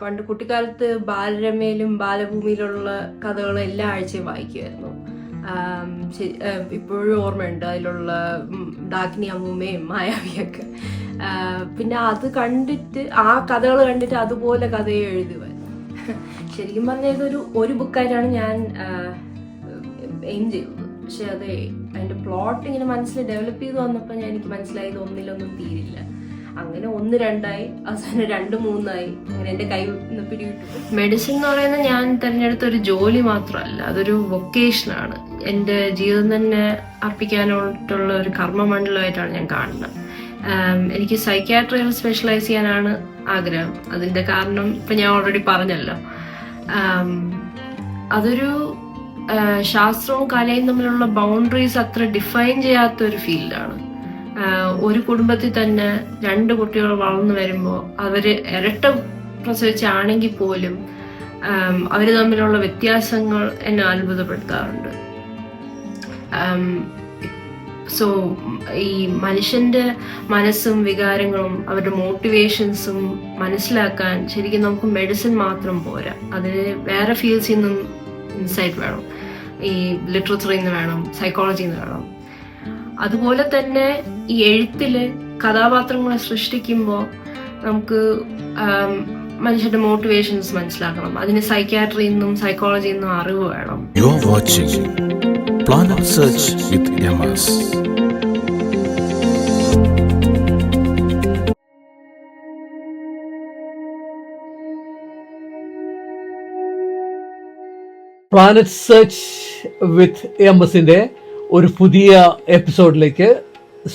പണ്ട് കുട്ടിക്കാലത്ത് ബാലരമയിലും ബാലഭൂമിയിലുള്ള കഥകളും എല്ലാ ആഴ്ചയും വായിക്കുമായിരുന്നു ഇപ്പോഴും ഓർമ്മയുണ്ട് അതിലുള്ള ഡാഗ്നി അമ്മൂമ്മയും മായാവിയൊക്കെ. പിന്നെ അത് കണ്ടിട്ട് ആ കഥകൾ കണ്ടിട്ട് അതുപോലെ കഥയെ എഴുതുമായിരുന്നു. ശരിക്കും പറഞ്ഞാൽ ഇതൊരു ഒരു ബുക്കായിട്ടാണ് ഞാൻ എയിം ചെയ്തത്. പക്ഷെ അത് അതിന്റെ പ്ലോട്ട് ഇങ്ങനെ മനസ്സിൽ ഡെവലപ്പ് ചെയ്ത് വന്നപ്പോൾ ഞാൻ എനിക്ക് മനസ്സിലായത് ഒന്നിലൊന്നും തീരില്ല. അങ്ങനെ ഒന്ന് രണ്ടായി അവസാനം രണ്ട് മൂന്നായി. അങ്ങനെ എന്റെ കൈ പിടി പിടിവിട്ടു. മെഡിസിൻ എന്ന് പറയുന്നത് ഞാൻ തിരഞ്ഞെടുത്ത ഒരു ജോലി മാത്രമല്ല അതൊരു വൊക്കേഷനാണ് എന്റെ ജീവിതം തന്നെ അർപ്പിക്കാനായിട്ടുള്ള ഒരു കർമ്മമണ്ഡലമായിട്ടാണ് ഞാൻ കാണുന്നത്. എനിക്ക് സൈക്യാട്രിയിൽ സ്പെഷ്യലൈസ് ചെയ്യാനാണ് ആഗ്രഹം. അതിന്റെ കാരണം ഇപ്പം ഞാൻ ഓൾറെഡി പറഞ്ഞല്ലോ. അതൊരു ശാസ്ത്രവും കലയും തമ്മിലുള്ള ബൗണ്ടറീസ് അത്ര ഡിഫൈൻ ചെയ്യാത്ത ഒരു ഫീൽഡാണ് ഒരു കുടുംബത്തിൽ തന്നെ രണ്ട് കുട്ടികൾ വളർന്നു വരുമ്പോൾ അവർ ഇരട്ട പ്രസവിച്ചാണെങ്കിൽ പോലും അവർ തമ്മിലുള്ള വ്യത്യാസങ്ങൾ എന്നെ അത്ഭുതപ്പെടുത്താറുണ്ട്. സോ ഈ മനുഷ്യന്റെ മനസ്സും വികാരങ്ങളും അവരുടെ മോട്ടിവേഷൻസും മനസ്സിലാക്കാൻ ശരിക്കും നമുക്ക് മെഡിസിൻ മാത്രം പോരാ. അതിന് വേറെ ഫീൽഡ്സിൽ നിന്നും ഇൻസൈറ്റ് വേണം. ഈ ലിറ്ററേച്ചറിൽ നിന്ന് വേണം സൈക്കോളജിയിൽ നിന്ന് വേണം. അതുപോലെ തന്നെ ഈ എഴുത്തിൽ കഥാപാത്രങ്ങളെ സൃഷ്ടിക്കുമ്പോൾ നമുക്ക് മനുഷ്യന്റെ മോട്ടിവേഷൻസ് മനസ്സിലാക്കണം. അതിന് സൈക്യാട്രി നിന്നും സൈക്കോളജി നിന്നും അറിവ് വേണം. You are watching planet Search with MS planet search with M എസിന്റെ ഒരു പുതിയ എപ്പിസോഡിലേക്ക്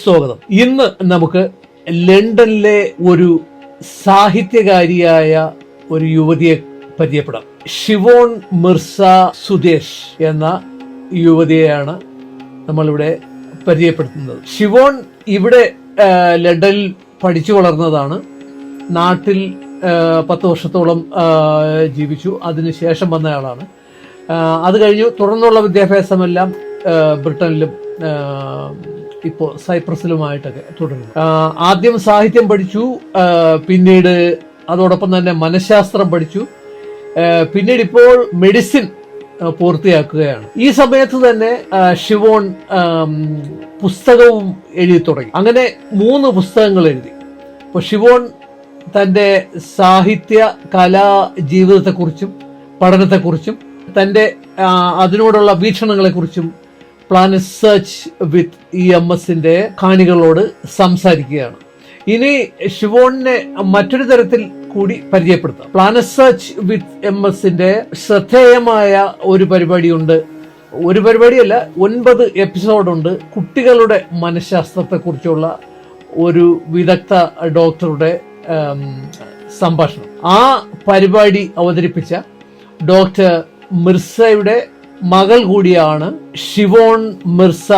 സ്വാഗതം. ഇന്ന് നമുക്ക് ലണ്ടനിലെ ഒരു സാഹിത്യകാരിയായ ഒരു യുവതിയെ പരിചയപ്പെടാം. ഷിവോൺ മിർസ സുദേശ് എന്ന യുവതിയെയാണ് നമ്മളിവിടെ പരിചയപ്പെടുത്തുന്നത്. ഷിവോൺ ഇവിടെ ലണ്ടനിൽ പഠിച്ചു വളർന്നതാണ്. നാട്ടിൽ പത്ത് വർഷത്തോളം ജീവിച്ചു. അതിനുശേഷം വന്നയാളാണ്. അത് കഴിഞ്ഞു. തുടർന്നുള്ള വിദ്യാഭ്യാസമെല്ലാം ബ്രിട്ടനിലും ഇപ്പോൾ സൈപ്രസിലുമായിട്ടൊക്കെ തുടരുന്നു. ആദ്യം സാഹിത്യം പഠിച്ചു പിന്നീട് അതോടൊപ്പം തന്നെ മനഃശാസ്ത്രം പഠിച്ചു. പിന്നീട് ഇപ്പോൾ മെഡിസിൻ പൂർത്തിയാക്കുകയാണ്. ഈ സമയത്ത് തന്നെ ഷിവോൺ പുസ്തകവും എഴുതി തുടങ്ങി. അങ്ങനെ മൂന്ന് പുസ്തകങ്ങൾ എഴുതി. അപ്പോൾ ഷിവോൺ തന്റെ സാഹിത്യ കലാ ജീവിതത്തെക്കുറിച്ചും പഠനത്തെക്കുറിച്ചും തന്റെ അതിനോടുള്ള വീക്ഷണങ്ങളെക്കുറിച്ചും planet search with E M എസിന്റെ കാണികളോട് സംസാരിക്കുകയാണ്. ഇനി ഷിവോണിനെ മറ്റൊരു തരത്തിൽ കൂടി പരിചയപ്പെടുത്താം. പ്ലാനറ്റ് സെർച്ച് വിത്ത് എം എസിന്റെ ശ്രദ്ധേയമായ ഒരു പരിപാടിയുണ്ട്. ഒരു പരിപാടിയല്ല ഒൻപത് എപ്പിസോഡുണ്ട്. കുട്ടികളുടെ മനഃശാസ്ത്രത്തെക്കുറിച്ചുള്ള ഒരു വിദഗ്ധ ഡോക്ടറുടെ സംഭാഷണം. ആ പരിപാടി അവതരിപ്പിച്ച ഡോക്ടർ മിർസയുടെ മകൾ കൂടിയാണ് ഷിവോൺ മിർസ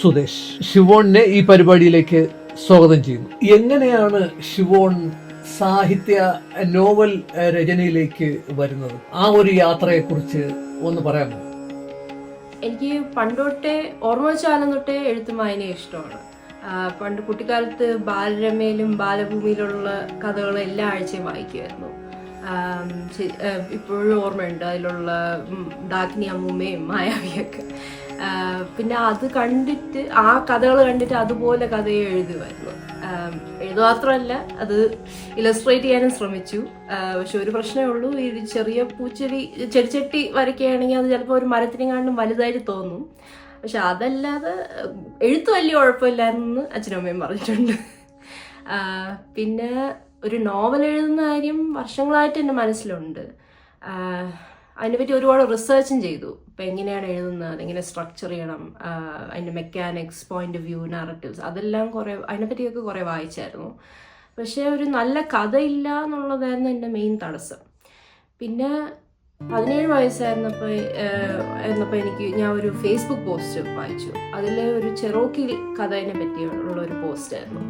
സുദേശ് ഷിവോണിനെ ഈ പരിപാടിയിലേക്ക് സ്വാഗതം ചെയ്യുന്നു. എങ്ങനെയാണ് ഷിവോൺ സാഹിത്യ നോവൽ രചനയിലേക്ക് വരുന്നത്? ആ ഒരു യാത്രയെ കുറിച്ച് ഒന്ന് പറയാമോ? എനിക്ക് പണ്ടോട്ടേ ഓർമ്മ വെച്ചാലും തൊട്ടേ എഴുത്തും ഇഷ്ടമാണ്. പണ്ട് കുട്ടിക്കാലത്ത് ബാലരമയിലും ബാലഭൂമിയിലുള്ള കഥകൾ എല്ലാ ആഴ്ചയും വായിക്കുമായിരുന്നു. ഇപ്പോഴും ഓർമ്മയുണ്ട്. അതിലുള്ള ഡാക്കിനി അമ്മൂമ്മയും മായാവിയൊക്കെ. പിന്നെ അത് കണ്ടിട്ട് ആ കഥകൾ കണ്ടിട്ട് അതുപോലെ കഥയെ എഴുതുമായിരുന്നു എഴുതു മാത്രമല്ല അത് ഇലസ്ട്രേറ്റ് ചെയ്യാനും ശ്രമിച്ചു. പക്ഷെ ഒരു പ്രശ്നമേ ഉള്ളൂ. ഈ ചെറിയ പൂച്ചെടി ചെടിച്ചട്ടി വരയ്ക്കുകയാണെങ്കിൽ അത് ചിലപ്പോൾ ഒരു മരത്തിനെങ്ങാണ്ടും വലുതായിട്ട് തോന്നും. പക്ഷെ അതല്ലാതെ എഴുത്ത് വലിയ കുഴപ്പമില്ലായിരുന്നു അച്ഛനും അമ്മയും പറഞ്ഞിട്ടുണ്ട്. പിന്നെ ഒരു നോവൽ എഴുതുന്ന കാര്യം വർഷങ്ങളായിട്ട് എന്റെ മനസ്സിലുണ്ട്. അതിനെപ്പറ്റി ഒരുപാട് റിസേർച്ചും ചെയ്തു. ഇപ്പം എങ്ങനെയാണ് എഴുതുന്നത്? എങ്ങനെ സ്ട്രക്ചർ ചെയ്യണം? അതിന്റെ mechanics point of view narratives അതെല്ലാം കുറേ അതിനെപ്പറ്റിയൊക്കെ കുറേ വായിച്ചായിരുന്നു. പക്ഷേ ഒരു നല്ല കഥയില്ല എന്നുള്ളതായിരുന്നു എന്റെ മെയിൻ തടസ്സം. പിന്നെ പതിനേഴ് വയസ്സായിരുന്നപ്പോൾ എന്നപ്പോൾ എനിക്ക് ഞാൻ ഒരു ഫേസ്ബുക്ക് പോസ്റ്റ് വായിച്ചു. അതിൽ ഒരു ചെറോക്കി കഥയെ പറ്റിയുള്ള ഒരു പോസ്റ്റായിരുന്നു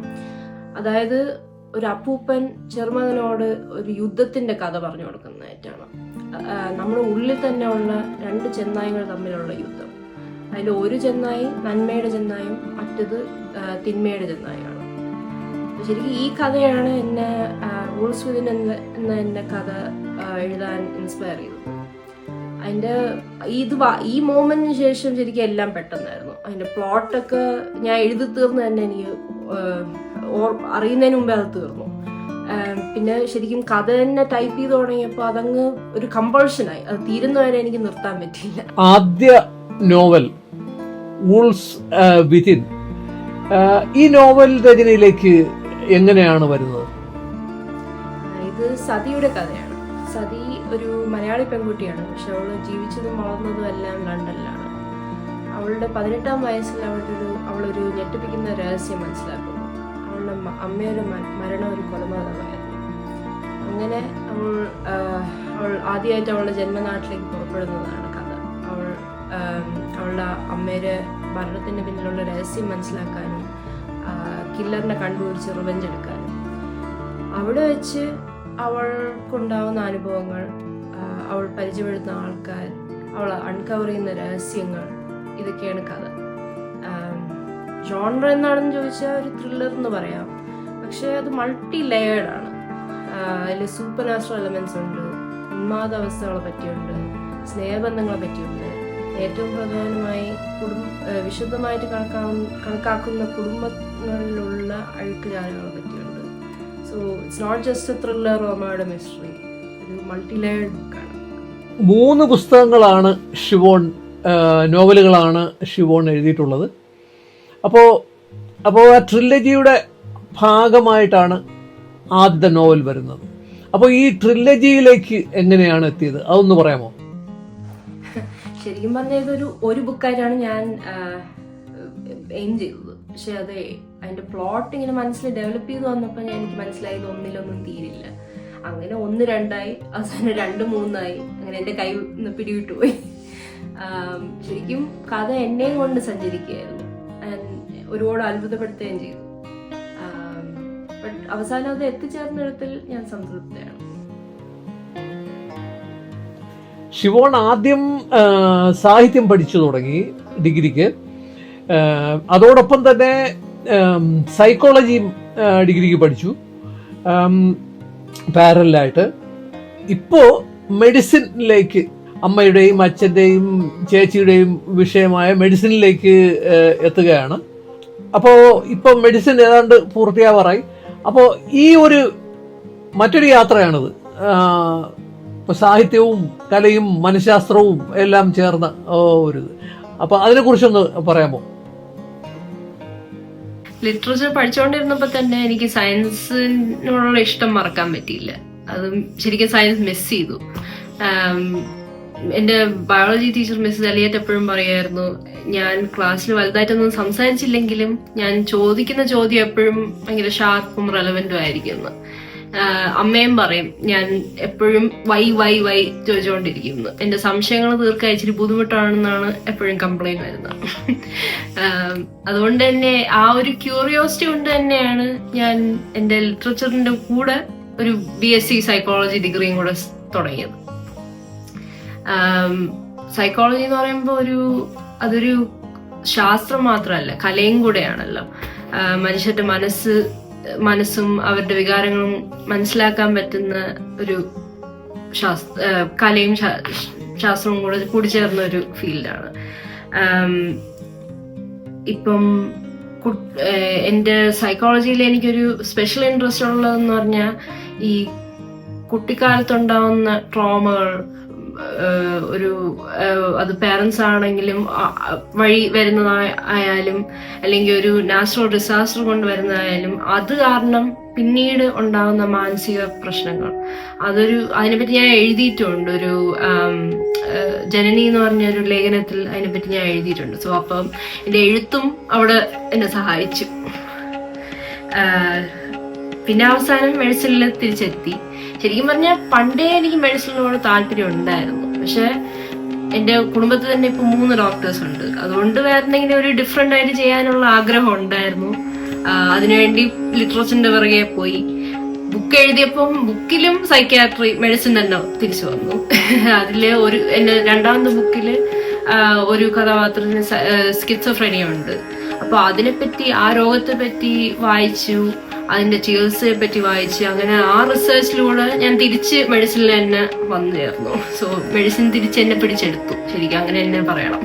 അതായത് ഒരു അപ്പൂപ്പൻ ചെറുമകനോട് ഒരു യുദ്ധത്തിന്റെ കഥ പറഞ്ഞു കൊടുക്കുന്നതായിട്ടാണ് നമ്മുടെ ഉള്ളിൽ തന്നെ ഉള്ള രണ്ട് ചെന്നായികൾ തമ്മിലുള്ള യുദ്ധം. അതിൽ ഒരു ചെന്നായി നന്മയുടെ ചെന്നായും മറ്റത് തിന്മയുടെ ചെന്നായാണ് ശരിക്കും ഈ കഥയാണ് എന്നെ വിതിൻ എന്ന എന്ന കഥ എഴുതാൻ ഇൻസ്പയർ ചെയ്തത്. അതിന്റെ ഇത് ഈ മോമെന്റിന് ശേഷം ശരിക്കും എല്ലാം പെട്ടെന്നായിരുന്നു. അതിന്റെ പ്ലോട്ടൊക്കെ ഞാൻ എഴുതി തീർന്ന് തന്നെ എനിക്ക് ഓർ അറിയുന്നതിന് മുമ്പേ അത് തീർന്നു. പിന്നെ ശരിക്കും കഥ തന്നെ ടൈപ്പ് ചെയ്ത് തുടങ്ങിയപ്പോൾ അതങ്ങ് ഒരു കമ്പൾഷനായി അത് തീരുന്നവരെ എനിക്ക് നിർത്താൻ പറ്റിയില്ല. ആദ്യ നോവൽ വൂൾസ് വിതിൻ ഈ നോവൽ രചനയിലേക്ക് എങ്ങനെയാണ് വരുന്നത്? ഇത് സതിയുടെ കഥയാണ്. സതി ഒരു മലയാളി പെൺകുട്ടിയാണ്. പക്ഷെ അവൾ ജീവിച്ചതും വളർന്നതും എല്ലാം ലണ്ടനിലാണ്. അവളുടെ പതിനെട്ടാം വയസ്സിൽ അവളുടെ ഒരു അവളൊരു ഞെട്ടിപ്പിക്കുന്ന രഹസ്യം മനസ്സിലാക്കുന്നു. അവളുടെ അമ്മയുടെ മരണം ഒരു കൊലപാതകമായിരുന്നു അങ്ങനെ അവൾ അവൾ ആദ്യമായിട്ട് അവളുടെ ജന്മനാട്ടിലേക്ക് പുറപ്പെടുന്നതാണ് കഥ. അവൾ അവളുടെ അമ്മയുടെ മരണത്തിന് പിന്നിലുള്ള രഹസ്യം മനസ്സിലാക്കാനും കില്ലറിനെ കണ്ടുപിടിച്ച് റിവെഞ്ച് എടുക്കാനും. അവിടെ വെച്ച് അവൾക്കുണ്ടാവുന്ന അനുഭവങ്ങൾ അവൾ പരിചയപ്പെടുത്തുന്ന ആൾക്കാർ അവൾ അൺകവർ ചെയ്യുന്ന രഹസ്യങ്ങൾ ഇതൊക്കെയാണ് കഥ. ജോണർ എന്നാണെന്ന് ചോദിച്ചാൽ ഒരു ത്രില്ലർ എന്ന് പറയാം. പക്ഷേ അത് മൾട്ടി ലെയർഡ് ആണ്. അതിൽ സൂപ്പർ നാച്ചുറൽ എലമെന്റ്സ് ഉണ്ട് ഉന്മാദ അവസ്ഥകളെ പറ്റിയുണ്ട് സ്നേഹബന്ധങ്ങളെ പറ്റിയുണ്ട്. ഏറ്റവും പ്രധാനമായി കുടുംബ വിശുദ്ധമായിട്ട് കണക്കാവുന്ന കണക്കാക്കുന്ന കുടുംബങ്ങളിലുള്ള അഴുക്കുചാലുകളെ പറ്റിയുണ്ട്. So it's not just a thriller റോമയുടെ mystery ഒരു മൾട്ടി ലെയർഡ് ബുക്കാണ് മൂന്ന് പുസ്തകങ്ങളാണ് ഷിവോൺ നോവലുകളാണ് ഷിവോൺ എഴുതിയിട്ടുള്ളത്. അപ്പോൾ അപ്പോൾ ആ ട്രില്ലജിയുടെ ഭാഗമായിട്ടാണ് ആദ്യത്തെ നോവൽ വരുന്നത്. അപ്പോൾ ഈ ട്രില്ലജിയിലേക്ക് എങ്ങനെയാണ് എത്തിയത്? അതൊന്ന് പറയാമോ? ശരിക്കും പറഞ്ഞാൽ ഇതൊരു ഒരു ബുക്കായിട്ടാണ് ഞാൻ എയിം ചെയ്തത്. പക്ഷെ അത് അതിന്റെ പ്ലോട്ട് ഇങ്ങനെ മനസ്സിൽ ഡെവലപ്പ് ചെയ്ത് വന്നപ്പോൾ ഞാൻ എനിക്ക് മനസ്സിലായത് ഒന്നിലൊന്നും തീരില്ല. അങ്ങനെ ഒന്ന് രണ്ടായി അവസാനം രണ്ട് മൂന്നായി അങ്ങനെ എന്റെ കൈ പിടിവിട്ടു പോയി ശരിക്കും കഥ എന്നെയും കൊണ്ട് സഞ്ചരിക്കുകയായിരുന്നു. ഒരുപാട് അത്ഭുതപ്പെടുത്തുകയും ചെയ്തു. അവസാനം അത് എത്തിച്ചേർന്നിടത്തിൽ ഞാൻ സംതൃപ്തയാണ്. ശിവോൺ ആദ്യം സാഹിത്യം പഠിച്ചു തുടങ്ങി ഡിഗ്രിക്ക്. അതോടൊപ്പം തന്നെ സൈക്കോളജിയും ഡിഗ്രിക്ക് പഠിച്ചു. പാരലായിട്ട് ഇപ്പോൾ മെഡിസിനിലേക്ക് അമ്മയുടെയും അച്ഛന്റെയും ചേച്ചിയുടെയും വിഷയമായ മെഡിസിനിലേക്ക് എത്തുകയാണ്. അപ്പോൾ ഇപ്പോൾ മെഡിസിൻ ഏതാണ്ട് പൂർത്തിയാവാറായി. അപ്പോൾ ഈ ഒരു മറ്റൊരു യാത്രയാണിത്. ഇപ്പോൾ ഇപ്പൊ സാഹിത്യവും കലയും മനഃശാസ്ത്രവും എല്ലാം ചേർന്ന ഒരു അപ്പോൾ അപ്പൊ അതിനെക്കുറിച്ചൊന്ന് പറയാമോ? ലിറ്ററേച്ചർ പഠിച്ചുകൊണ്ടിരുന്നപ്പോൾ തന്നെ എനിക്ക് സയൻസിനോടുള്ള ഇഷ്ടം മറക്കാൻ പറ്റിയില്ല. അതും ശരിക്കും സയൻസ് മിസ് ചെയ്തു. എന്റെ ബയോളജി ടീച്ചർ മിസ് അലിയറ്റ് എപ്പോഴും പറയായിരുന്നു ഞാൻ ക്ലാസ്സിൽ വലുതായിട്ടൊന്നും സംസാരിച്ചില്ലെങ്കിലും ഞാൻ ചോദിക്കുന്ന ചോദ്യം എപ്പോഴും ഭയങ്കര ഷാർപ്പും റെലവെന്റും ആയിരിക്കുന്നു. അമ്മയും പറയും ഞാൻ എപ്പോഴും വൈ വൈ വൈ ചോദിച്ചുകൊണ്ടിരിക്കുന്നു. എന്റെ സംശയങ്ങൾ തീർക്കാൻ ഇച്ചിരി ബുദ്ധിമുട്ടാണെന്നാണ് എപ്പോഴും കംപ്ലൈന്റ് വരുന്നത്. അതുകൊണ്ട് തന്നെ ആ ഒരു ക്യൂറിയോസിറ്റി കൊണ്ട് തന്നെയാണ് ഞാൻ എന്റെ ലിറ്ററേച്ചറിന്റെ കൂടെ ഒരു ബി എസ് സി സൈക്കോളജി ഡിഗ്രിയും കൂടെ തുടങ്ങിയത്. സൈക്കോളജി എന്ന് പറയുമ്പോൾ ഒരു അതൊരു ശാസ്ത്രം മാത്രമല്ല കലയും കൂടെയാണല്ലോ. മനുഷ്യന്റെ മനസ്സ് മനസ്സും അവരുടെ വികാരങ്ങളും മനസ്സിലാക്കാൻ പറ്റുന്ന ഒരു ശാസ്ത്ര കലയും ശാസ്ത്രവും കൂടെ കൂടിച്ചേർന്ന ഒരു ഫീൽഡാണ്. ഇപ്പം എന്റെ സൈക്കോളജിയിൽ എനിക്കൊരു സ്പെഷ്യൽ ഇൻട്രസ്റ്റ് ഉള്ളതെന്ന് പറഞ്ഞാൽ ഈ കുട്ടിക്കാലത്തുണ്ടാവുന്ന ട്രോമകൾ ഒരു അത് പേരൻസ് ആണെങ്കിലും വഴി വരുന്നതായാലും അല്ലെങ്കിൽ ഒരു നാച്ചുറൽ ഡിസാസ്റ്റർ കൊണ്ട് വരുന്നതായാലും അത് കാരണം പിന്നീട് ഉണ്ടാകുന്ന മാനസിക പ്രശ്നങ്ങൾ. അതൊരു അതിനെപ്പറ്റി ഞാൻ എഴുതിയിട്ടുണ്ട്. ഒരു ജനനി എന്ന് പറഞ്ഞ ഒരു ലേഖനത്തിൽ അതിനെപ്പറ്റി ഞാൻ എഴുതിയിട്ടുണ്ട്. സോ അപ്പം എന്റെ എഴുത്തും അവിടെ എന്നെ സഹായിച്ചു. പിന്നെ അവസാനം മെഡിസിനിൽ തിരിച്ചെത്തി. ശരിക്കും പറഞ്ഞാൽ പണ്ടേ എനിക്ക് മെഡിസിനിനോട് താല്പര്യം ഉണ്ടായിരുന്നു. പക്ഷെ എന്റെ കുടുംബത്തിൽ തന്നെ ഇപ്പൊ മൂന്ന് ഡോക്ടേഴ്സ് ഉണ്ട്. അതുകൊണ്ട് വേറെ എന്തെങ്കിലും ഒരു ഡിഫറെന്റ് ആയിട്ട് ചെയ്യാനുള്ള ആഗ്രഹം ഉണ്ടായിരുന്നു. അതിനുവേണ്ടി ലിറ്ററേച്ചറിന്റെ പിറകെ പോയി. ബുക്ക് എഴുതിയപ്പം ബുക്കിലും സൈക്യാട്രി മെഡിസിൻ തന്നെ തിരിച്ചു വന്നു. അതിൽ ഒരു എന്റെ രണ്ടാമത്തെ ബുക്കിൽ ഒരു കഥാപാത്രത്തിന് സ്കിറ്റ്സോഫ്രണിയുണ്ട് അപ്പൊ അതിനെപ്പറ്റി ആ രോഗത്തെ പറ്റി വായിച്ചു. അതിന്റെ ചികിത്സയെ പറ്റി വായിച്ച് അങ്ങനെ ആ റിസർച്ചിലൂടെ ഞാൻ തിരിച്ച് മെഡിസിനിൽ തന്നെ വന്നു ചേർന്നു സോ മെഡിസിൻ തിരിച്ച് എന്നെ പിടിച്ചെടുത്തു. ശരിക്കും അങ്ങനെ തന്നെ പറയണം.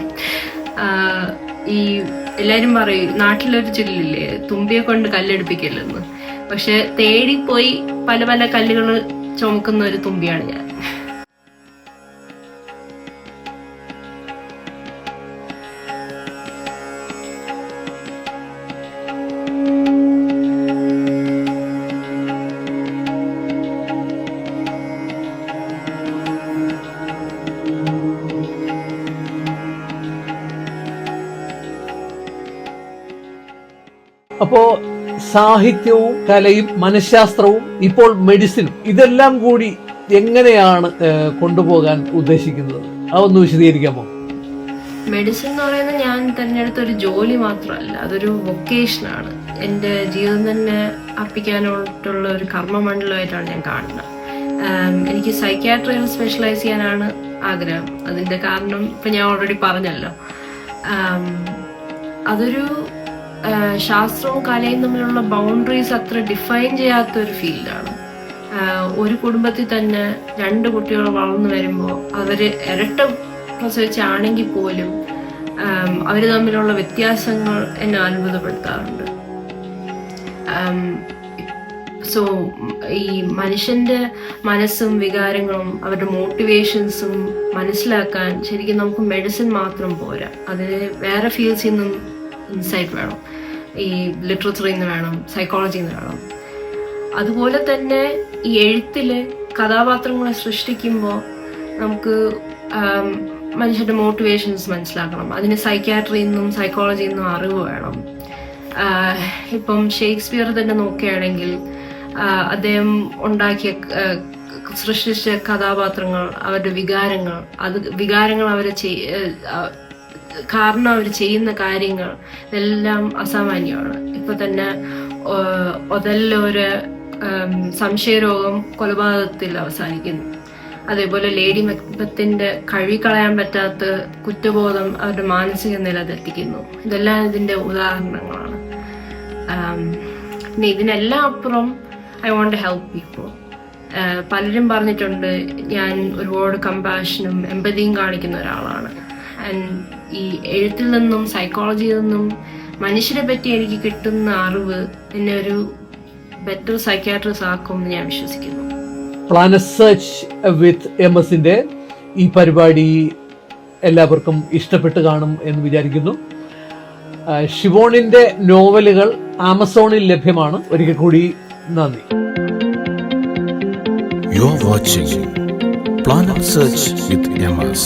ഈ എല്ലാരും പറയും നാട്ടിലൊരു ചൊല്ലില്ലേ തുമ്പിയെ കൊണ്ട് കല്ലെടുപ്പിക്കല്ലെന്ന്. പക്ഷെ തേടിപ്പോയി പല പല കല്ലുകൾ ചുമക്കുന്ന ഒരു തുമ്പിയാണ് ഞാൻ. അപ്പോ സാഹിത്യവും കലയും മനഃശാസ്ത്രവും ഇപ്പോൾ മെഡിസിൻ ഇതെല്ലാം കൂടി എങ്ങനെയാണ് കൊണ്ടുപോകാൻ ഉദ്ദേശിക്കുന്നത്? അതൊന്ന് വിശദീകരിക്കാമോ? മെഡിസിൻ എന്ന് പറയുന്നത് ഞാൻ തിരഞ്ഞെടുത്ത ഒരു ജോലി മാത്രമല്ല അതൊരു വൊക്കേഷനാണ് എന്റെ ജീവിതം തന്നെ അർപ്പിക്കാനായിട്ടുള്ള ഒരു കർമ്മമണ്ഡലമായിട്ടാണ് ഞാൻ കാണുന്നത്. എനിക്ക് സൈക്യാട്രിയിൽ സ്പെഷ്യലൈസ് ചെയ്യാനാണ് ആഗ്രഹം. അതിന്റെ കാരണം ഇപ്പം ഞാൻ ഓൾറെഡി പറഞ്ഞല്ലോ. അതൊരു ശാസ്ത്രവും കലയും തമ്മിലുള്ള ബൗണ്ടറീസ് അത്ര ഡിഫൈൻ ചെയ്യാത്ത ഒരു ഫീൽഡാണ് ഒരു കുടുംബത്തിൽ തന്നെ രണ്ട് കുട്ടികൾ വളർന്നു വരുമ്പോൾ അവർ ഇരട്ട പ്രസവിച്ചാണെങ്കിൽ പോലും അവർ തമ്മിലുള്ള വ്യത്യാസങ്ങൾ എന്നെ അത്ഭുതപ്പെടുത്താറുണ്ട്. സോ ഈ മനുഷ്യന്റെ മനസ്സും വികാരങ്ങളും അവരുടെ മോട്ടിവേഷൻസും മനസ്സിലാക്കാൻ ശരിക്കും നമുക്ക് മെഡിസിൻ മാത്രം പോരാ. അതിന് വേറെ ഫീൽഡ്സിൽ നിന്നും ഇൻസൈറ്റ് വേണം. ഈ ലിറ്ററേച്ചറിൽ നിന്ന് വേണം സൈക്കോളജിയിൽ നിന്ന് വേണം. അതുപോലെ തന്നെ ഈ എഴുത്തിൽ കഥാപാത്രങ്ങളെ സൃഷ്ടിക്കുമ്പോൾ നമുക്ക് മനുഷ്യന്റെ മോട്ടിവേഷൻസ് മനസ്സിലാക്കണം. അതിന് സൈക്യാട്രിയിൽ നിന്നും സൈക്കോളജിയിൽ നിന്നും അറിവ് വേണം. ഇപ്പം ഷേക്സ്പിയർ തന്നെ നോക്കുകയാണെങ്കിൽ അദ്ദേഹം ഉണ്ടാക്കിയ സൃഷ്ടിച്ച കഥാപാത്രങ്ങൾ അവരുടെ വികാരങ്ങൾ അത് വികാരങ്ങൾ അവരെ കാരണം അവർ ചെയ്യുന്ന കാര്യങ്ങൾ എല്ലാം അസാമാന്യമാണ്. ഇപ്പൊ തന്നെ ഒതല്ലൊരു സംശയരോഗം കൊലപാതകത്തിൽ അവസാനിക്കുന്നു. അതേപോലെ ലേഡി മെക്ബത്തിന്റെ കഴുകിക്കളയാൻ പറ്റാത്ത കുറ്റബോധം അവരുടെ മാനസിക നില തെറ്റിക്കുന്നു. ഇതെല്ലാം ഇതിന്റെ ഉദാഹരണങ്ങളാണ്. പിന്നെ ഇതിനെല്ലാം അപ്പുറം ഐ വോണ്ട് ഹെൽപ്പ് പീപ്പിൾ. പലരും പറഞ്ഞിട്ടുണ്ട് ഞാൻ ഒരുപാട് കമ്പാഷനും എമ്പതിയും കാണിക്കുന്ന ഒരാളാണ്. ആൻഡ് ഈ എഴുത്തിൽ നിന്നും സൈക്കോളജിയിൽ നിന്നും മനുഷ്യരെ പറ്റി എനിക്ക് കിട്ടുന്ന അറിവ് എന്നെ ഒരു ബെറ്റർ സൈക്യാട്രിസ്റ്റ് ആക്കും എന്ന് ഞാൻ വിശ്വസിക്കുന്നു. പ്ലാനറ്റ് സെർച്ച് വിത്ത് എം എസിന്റെ ഈ പരിപാടി എല്ലാവർക്കും ഇഷ്ടപ്പെട്ട് കാണും എന്ന് വിചാരിക്കുന്നു. ഷിവോണിന്റെ നോവലുകൾ ആമസോണിൽ ലഭ്യമാണ്. ഒരിക്കൽ കൂടി നന്ദി. You are watching planet search with M MS.